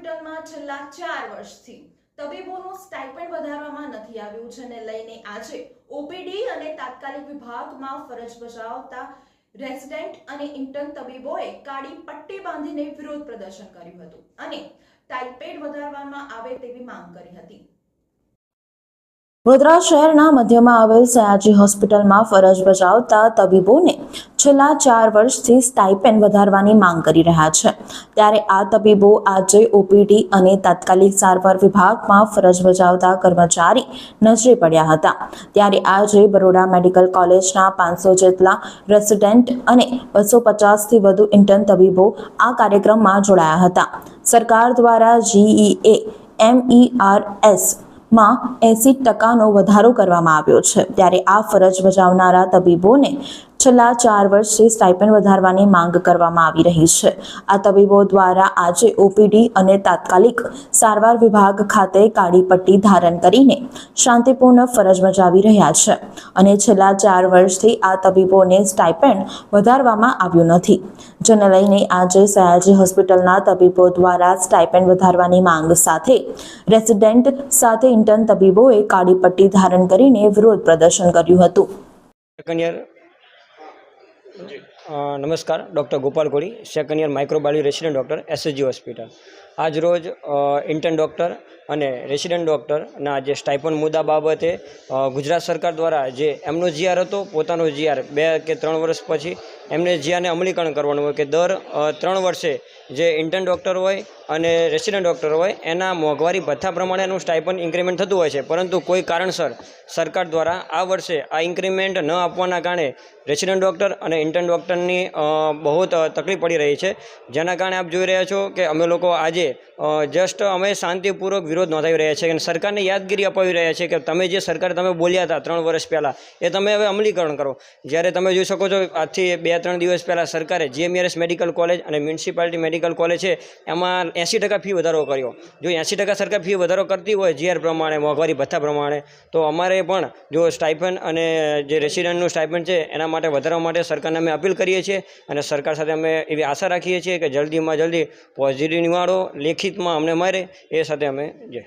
હોસ્પિટલમાં છેલ્લા ચાર વર્ષથી તબીબોનું સ્ટાઇપેન્ડ વધારવામાં નથી આવ્યું જેને લઈને આજે ઓપીડી અને તાત્કાલિક વિભાગમાં ફરજ બજાવતા રેસિડેન્ટ અને ઇન્ટર્ન તબીબોએ કાળી પટ્ટી બાંધીને વિરોધ પ્રદર્શન કર્યું હતું અને ટાઇપેડ વધારવામાં આવે તેવી માંગ કરી હતી. વડોદરા શહેરના મધ્યમાં આવેલ સયાજી હોસ્પિટલમાં ફરજ બજાવતા તબીબોને છેલ્લા ચાર વર્ષથી સ્ટાઇપેન્ડ વધારવાની માંગ કરી રહ્યા છે. ત્યારે આ તબીબો આજે ઓપીડી અને તાત્કાલિક સારવાર વિભાગમાં ફરજ બજાવતા કર્મચારી નજરે પડ્યા હતા. ત્યારે આજે બરોડા મેડિકલ કોલેજના પાંચસો જેટલા રેસિડેન્ટ અને બસો પચાસથી વધુ ઇન્ટર્ન તબીબો આ કાર્યક્રમમાં જોડાયા હતા. સરકાર દ્વારા જીઈએ એમઈઆરએસ માં એસી ટકાનો વધારો કરવામાં આવ્યો છે. ત્યારે આ ફરજ બજાવનારા તબીબોને છેલ્લા ચાર વર્ષથી સ્ટાઇપેન્ડ વધારવાની માંગ કરવામાં આવી રહી છે. આ તબીબો દ્વારા આજે ઓપીડી અને તાત્કાલિક સારવાર વિભાગ ખાતે કાળી પટ્ટી ધારણ કરીને શાંતિપૂર્ણ ફરજ બજાવી રહ્યા છે અને છેલ્લા ચાર વર્ષથી આ તબીબોને સ્ટાઇપેન્ડ વધારવામાં આવ્યું નથી. જેને લઈને આજે સયાજી હોસ્પિટલના તબીબો દ્વારા સ્ટાઇપેન્ડ વધારવાની માંગ સાથે રેસિડેન્ટ સાથે ઇન્ટર્ન તબીબોએ કાળી પટ્ટી ધારણ કરીને વિરોધ પ્રદર્શન કર્યું હતું. નમસ્કાર, doctor Gopal Koli second year microbiology resident doctor SSG hospital આજ રોજ ઇન્ટર્ન ડૉક્ટર અને રેસિડેન્ટ ડૉક્ટરના જે સ્ટાઇપન મુદ્દા બાબતે ગુજરાત સરકાર દ્વારા જે એમનો જીઆર હતો, પોતાનો જીઆર બે કે ત્રણ વર્ષ પછી એમને જીઆરને અમલીકરણ કરવાનું હોય કે દર ત્રણ વર્ષે જે ઇન્ટર્ન ડૉક્ટર હોય અને રેસિડેન્ટ ડૉક્ટર હોય, એના મોંઘવારી ભથ્થા પ્રમાણેનું સ્ટાઇપન ઇન્ક્રીમેન્ટ થતું હોય છે. પરંતુ કોઈ કારણસર સરકાર દ્વારા આ વર્ષે આ ઇન્ક્રીમેન્ટ ન આપવાના કારણે રેસિડેન્ટ ડૉક્ટર અને ઇન્ટર્ન ડૉક્ટરની બહુ તકલીફ પડી રહી છે. જેના કારણે આપ જોઈ રહ્યા છો કે અમે લોકો આજે જસ્ટ અમે શાંતિપૂર્વક વિરોધ નોંધાવી રહ્યા છીએ અને સરકારને યાદગીરી અપાવી રહ્યા છીએ કે તમે જે સરકાર તમે બોલ્યા હતા ત્રણ વર્ષ પહેલાં, એ તમે હવે અમલીકરણ કરો. જ્યારે તમે જોઈ શકો છો આજથી બે ત્રણ દિવસ પહેલાં સરકારે જીએમઆરએસ મેડિકલ કોલેજ અને મ્યુનિસિપાલિટી મેડિકલ કોલેજ છે, એમાં એંસી ટકા ફી વધારો કર્યો. જો એંસી ટકા સરકાર ફી વધારો કરતી હોય જીઆર પ્રમાણે, મોંઘવારી ભથ્થા પ્રમાણે, તો અમારે પણ જો સ્ટાઇફન અને જે રેસિડન્ટનું સ્ટાઇફન છે, એના માટે વધારવા માટે સરકારને અમે અપીલ કરીએ છીએ અને સરકાર સાથે અમે એવી આશા રાખીએ છીએ કે જલ્દીમાં જલ્દી પોઝિટિવ નિવાડો લેખિતમાં અમને મળે એ સાથે અમે જય